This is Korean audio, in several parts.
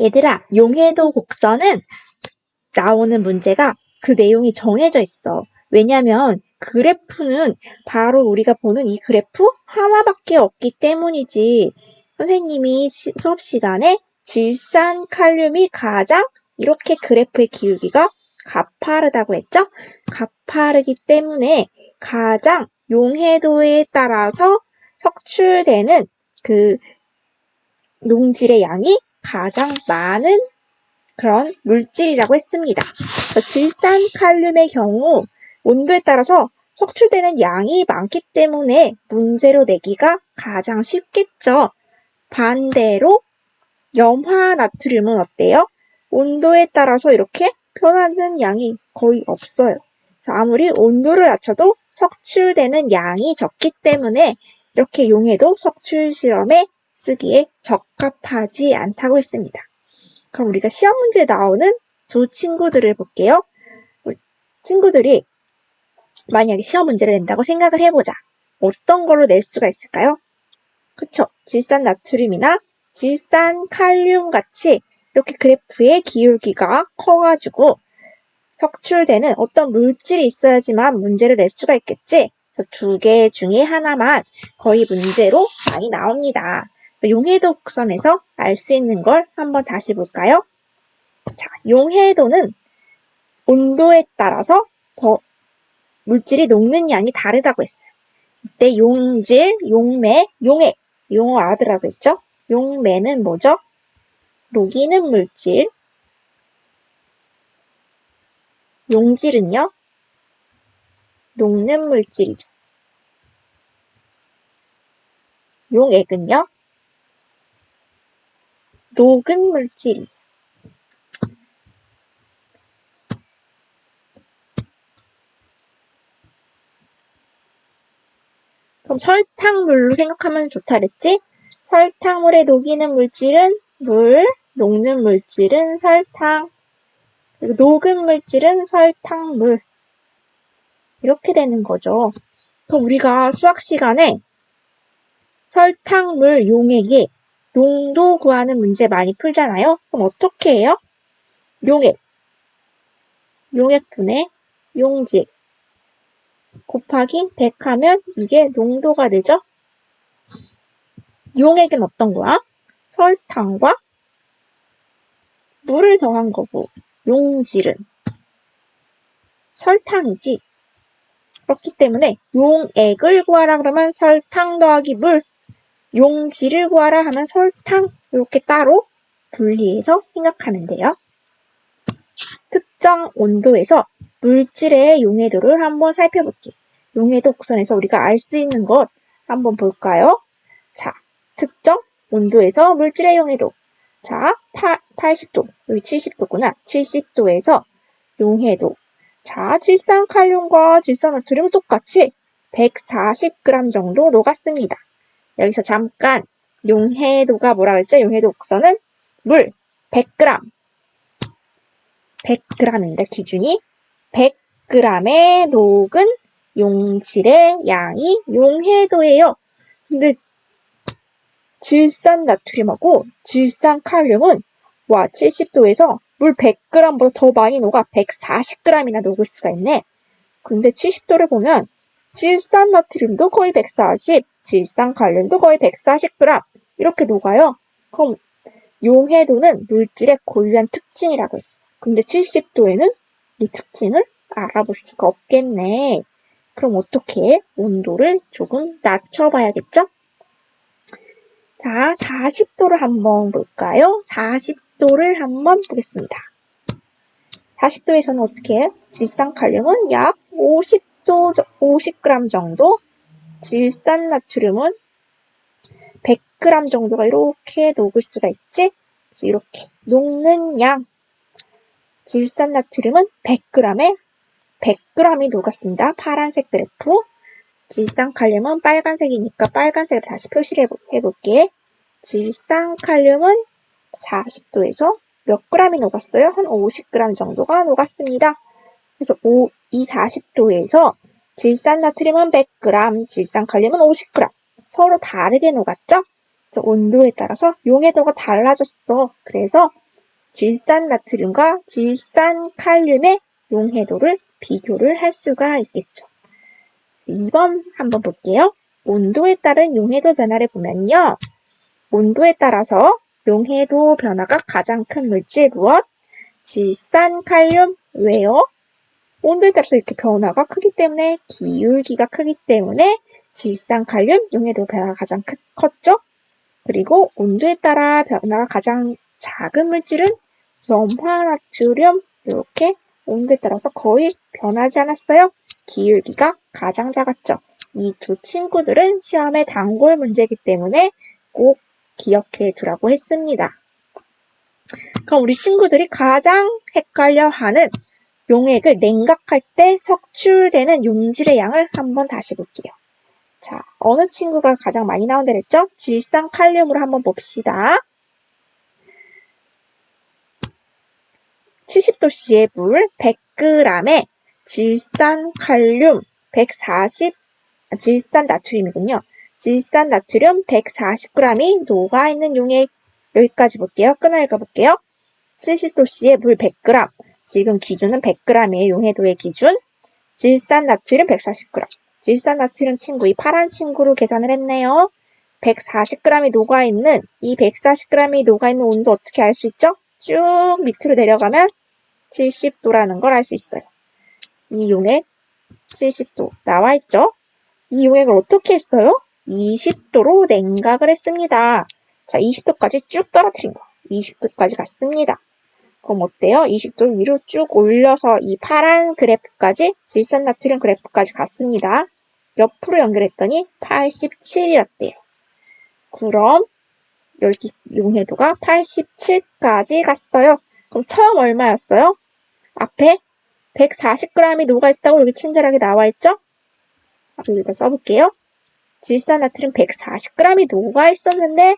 얘들아, 용해도 곡선은 나오는 문제가 그 내용이 정해져 있어. 왜냐면 그래프는 바로 우리가 보는 이 그래프 하나밖에 없기 때문이지. 선생님이 시- 수업 시간에 질산 칼륨이 가장 이렇게 그래프의 기울기가 가파르다고 했죠? 가파르기 때문에 가장 용해도에 따라서 석출되는 그 용질의 양이 가장 많은 그런 물질이라고 했습니다. 질산 칼륨의 경우 온도에 따라서 석출되는 양이 많기 때문에 문제로 내기가 가장 쉽겠죠. 반대로 염화 나트륨은 어때요? 온도에 따라서 이렇게 변하는 양이 거의 없어요. 아무리 온도를 낮춰도 석출되는 양이 적기 때문에 이렇게 용해도 석출 실험에 쓰기에 적합하지 않다고 했습니다. 그럼 우리가 시험 문제에 나오는 두 친구들을 볼게요. 친구들이 만약에 시험 문제를 낸다고 생각을 해보자. 어떤 걸로 낼 수가 있을까요? 그쵸. 질산 나트륨이나 질산 칼륨 같이 이렇게 그래프의 기울기가 커가지고 석출되는 어떤 물질이 있어야지만 문제를 낼 수가 있겠지. 그래서 두 개 중에 하나만 거의 문제로 많이 나옵니다. 용해도 곡선에서 알 수 있는 걸 한번 다시 볼까요? 자, 용해도는 온도에 따라서 더 물질이 녹는 양이 다르다고 했어요. 이때 용질, 용매, 용액, 용어 알아들라고 했죠? 용매는 뭐죠? 녹이는 물질. 용질은요? 녹는 물질이죠. 용액은요? 녹은 물질이. 그럼 설탕물로 생각하면 좋다 그랬지? 설탕물에 녹이는 물질은 물, 녹는 물질은 설탕, 그리고 녹은 물질은 설탕물. 이렇게 되는 거죠. 그럼 우리가 수학 시간에 설탕물 용액이 농도 구하는 문제 많이 풀잖아요. 그럼 어떻게 해요? 용액. 용액분의 용질. 곱하기 100 하면 이게 농도가 되죠? 용액은 어떤 거야? 설탕과 물을 더한 거고, 용질은 설탕이지. 그렇기 때문에 용액을 구하라 그러면 설탕 더하기 물, 용질을 구하라 하면 설탕 이렇게 따로 분리해서 생각하면 돼요. 특정 온도에서 물질의 용해도를 한번 살펴볼게요. 용해도 곡선에서 우리가 알 수 있는 것 한번 볼까요? 자, 특정 온도에서 물질의 용해도. 자, 8, 80도, 여기 70도구나. 70도에서 용해도. 자, 질산칼륨과 질산나트륨은 똑같이 140g 정도 녹았습니다. 여기서 잠깐 용해도가 뭐라 그랬죠? 용해도 곡선은 물 100g. 100g입니다. 기준이 100g의 녹은 용질의 양이 용해도예요. 근데 질산 나트륨하고 질산 칼륨은 와 70도에서 물 100g보다 더 많이 녹아 140g이나 녹을 수가 있네. 근데 70도를 보면 질산 나트륨도 거의 140, 질산 칼륨도 거의 140g 이렇게 녹아요. 그럼 용해도는 물질의 고유한 특징이라고 했어. 근데 70도에는 이 특징을 알아볼 수가 없겠네. 그럼 어떻게 온도를 조금 낮춰봐야겠죠? 자, 40도를 한번 볼까요? 40도를 한번 보겠습니다. 40도에서는 어떻게? 질산칼륨은 약 50도, 50g 정도, 질산 나트륨은 100g 정도가 이렇게 녹을 수가 있지? 이렇게 녹는 양. 질산 나트륨은 100g에 100g이 녹았습니다. 파란색 그래프. 질산 칼륨은 빨간색이니까 빨간색을 다시 표시를 해볼게. 질산 칼륨은 40도에서 몇 g이 녹았어요? 한 50g 정도가 녹았습니다. 그래서 오, 이 40도에서 질산 나트륨은 100g, 질산 칼륨은 50g. 서로 다르게 녹았죠? 그래서 온도에 따라서 용해도가 달라졌어. 그래서 질산 나트륨과 질산 칼륨의 용해도를 비교를 할 수가 있겠죠. 2번 한번 볼게요. 온도에 따른 용해도 변화를 보면요. 온도에 따라서 용해도 변화가 가장 큰 물질 무엇? 질산 칼륨 왜요? 온도에 따라서 이렇게 변화가 크기 때문에 기울기가 크기 때문에 질산 칼륨 용해도 변화가 가장 크, 컸죠? 그리고 온도에 따라 변화가 가장 작은 물질은 염화나트륨 이렇게 온도에 따라서 거의 변하지 않았어요. 기울기가 가장 작았죠. 이 두 친구들은 시험의 단골 문제이기 때문에 꼭 기억해 두라고 했습니다. 그럼 우리 친구들이 가장 헷갈려 하는 용액을 냉각할 때 석출되는 용질의 양을 한번 다시 볼게요. 자, 어느 친구가 가장 많이 나온다 그랬죠? 질산 칼륨으로 한번 봅시다. 70도씨의 물 100g에 질산 칼륨 140, 아, 질산 나트륨이군요. 질산 나트륨 140g이 녹아 있는 용액 여기까지 볼게요. 끊어 읽어 볼게요. 70도씨의 물 100g 지금 기준은 100g이에요. 용해도의 기준. 질산 나트륨 140g 질산 나트륨 친구, 이 파란 친구로 계산을 했네요. 140g이 녹아있는, 이 140g이 녹아있는 온도 어떻게 알 수 있죠? 쭉 밑으로 내려가면 70도라는 걸 알 수 있어요. 이 용액 70도 나와 있죠? 이 용액을 어떻게 했어요? 20도로 냉각을 했습니다. 자, 20도까지 쭉 떨어뜨린 거. 20도까지 갔습니다. 그럼 어때요? 20도 위로 쭉 올려서 이 파란 그래프까지 질산 나트륨 그래프까지 갔습니다. 옆으로 연결했더니 87이었대요. 그럼 여기 용해도가 87까지 갔어요. 그럼 처음 얼마였어요? 앞에 140g이 녹아있다고 여기 친절하게 나와있죠? 여기다 써볼게요. 질산나트륨 140g이 녹아있었는데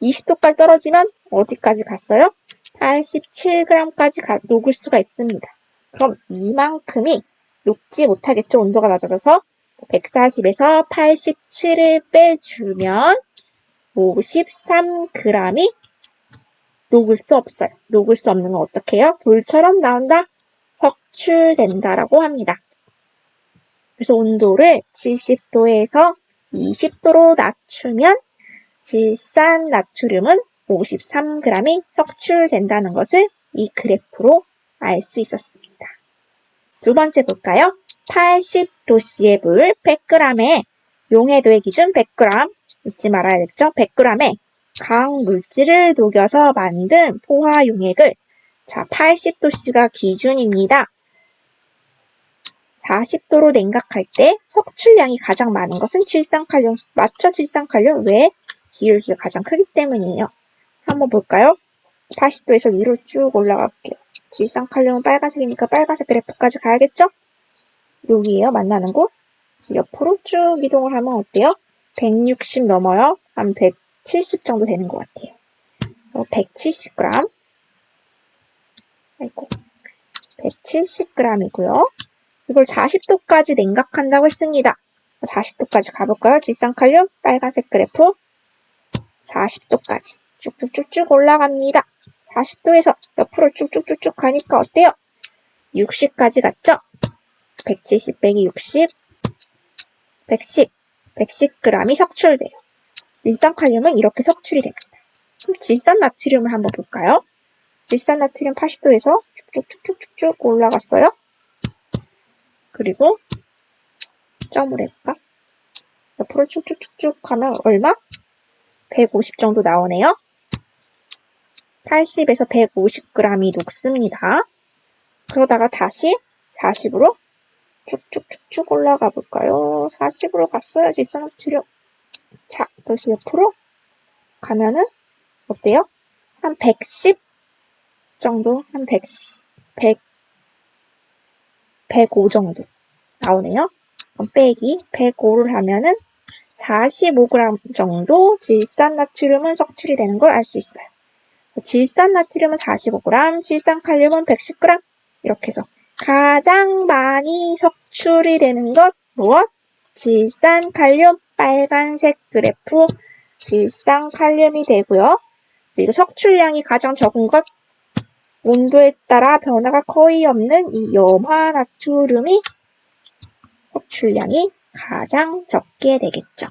20도까지 떨어지면 어디까지 갔어요? 87g까지 가, 녹을 수가 있습니다. 그럼 이만큼이 녹지 못하겠죠? 온도가 낮아져서 140에서 87을 빼주면 53g이 녹을 수 없어요. 녹을 수 없는 건 어떻게 해요? 돌처럼 나온다? 석출된다라고 합니다. 그래서 온도를 70도에서 20도로 낮추면 질산 나트륨은 53g이 석출된다는 것을 이 그래프로 알 수 있었습니다. 두 번째 볼까요? 80도씨의 물 100g에 용해도의 기준 100g 잊지 말아야겠죠? 100g에 강 물질을 녹여서 만든 포화 용액을 자 80도씨가 기준입니다. 40도로 냉각할 때 석출량이 가장 많은 것은 질산칼륨. 맞죠? 질산칼륨. 왜? 기울기가 가장 크기 때문이에요. 한번 볼까요? 80도에서 위로 쭉 올라가 볼게요. 질산칼륨은 빨간색이니까 빨간색 그래프까지 가야겠죠? 여기에요. 만나는 곳. 옆으로 쭉 이동을 하면 어때요? 160 넘어요. 한 170 정도 되는 것 같아요. 170g. 아이고. 170g이고요. 이걸 40도까지 냉각한다고 했습니다. 40도까지 가볼까요? 질산칼륨 빨간색 그래프 40도까지 쭉쭉쭉쭉 올라갑니다. 40도에서 옆으로 쭉쭉쭉쭉 가니까 어때요? 60까지 갔죠? 170 빼기 60 110 110g이 석출돼요. 질산칼륨은 이렇게 석출이 됩니다. 그럼 질산나트륨을 한번 볼까요? 질산나트륨 80도에서 쭉쭉쭉쭉쭉 올라갔어요. 그리고 점을 해볼까? 옆으로 쭉쭉쭉쭉 가면 얼마? 150 정도 나오네요. 80에서 150g이 녹습니다. 그러다가 다시 40으로 쭉쭉쭉쭉 올라가 볼까요? 40으로 갔어요. 질산나트륨. 자, 다시 옆으로 가면은 어때요? 한 110 정도, 한 110, 100, 105 정도 나오네요. 빼기 105를 하면은 45g 정도 질산나트륨은 석출이 되는 걸 알 수 있어요. 질산 나트륨은 45g, 질산 칼륨은 110g 이렇게 해서 가장 많이 석출이 되는 것 무엇? 질산 칼륨 빨간색 그래프 질산 칼륨이 되고요. 그리고 석출량이 가장 적은 것 온도에 따라 변화가 거의 없는 이 염화 나트륨이 섭출량이 가장 적게 되겠죠.